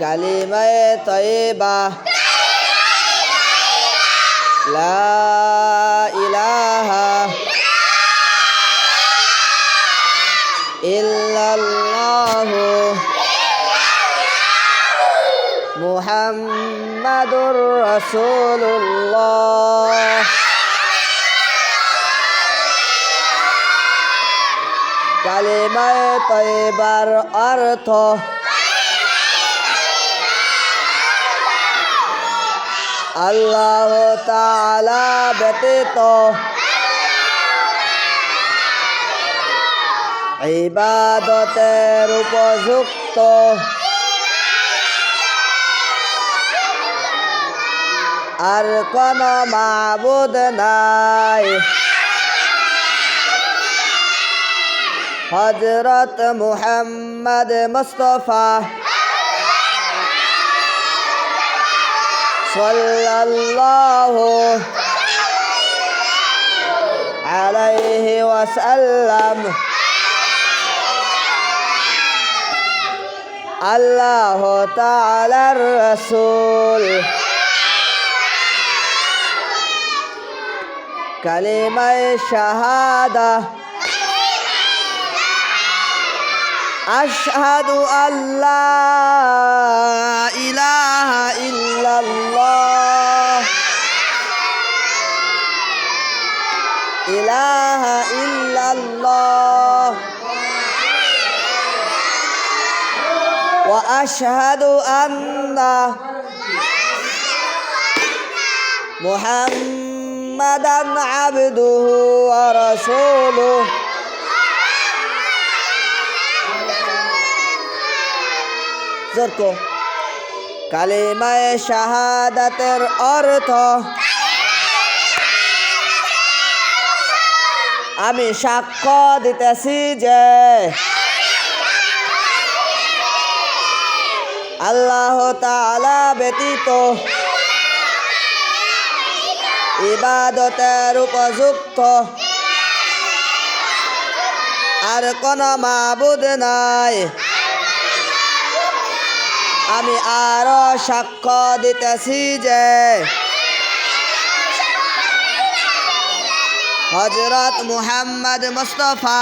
কালিমায়ে তয়বা লা ইলাহা মুহাম্মাদুর রাসূলুল্লাহ। কালিমায়ে তয়বার অর্থ আল্লাহ তাআলা ব্যতীত ইবাদতের উপযুক্ত আর কোন মাবুদ নাই। হজরত মুহাম্মদ মুস্তফা صلى الله عليه وسلم. الله تعالى الرسول. كلمة الشهادة أشهد أن لا إله ইলাহা ইল্লাল্লাহ وأشهد أن محمدا عبده ورسوله জোরকো কালিমায়ে শাহাদাতের অর্থ আমি সাক্ষ্য দিতেছি যে আল্লাহ তাআলা ব্যতীত ইবাদতের উপযুক্ত আর কোন মাবুদ নাই। আমি আরও সাক্ষ্য দিতেছি যে হজরত মুহাম্মদ মুস্তফা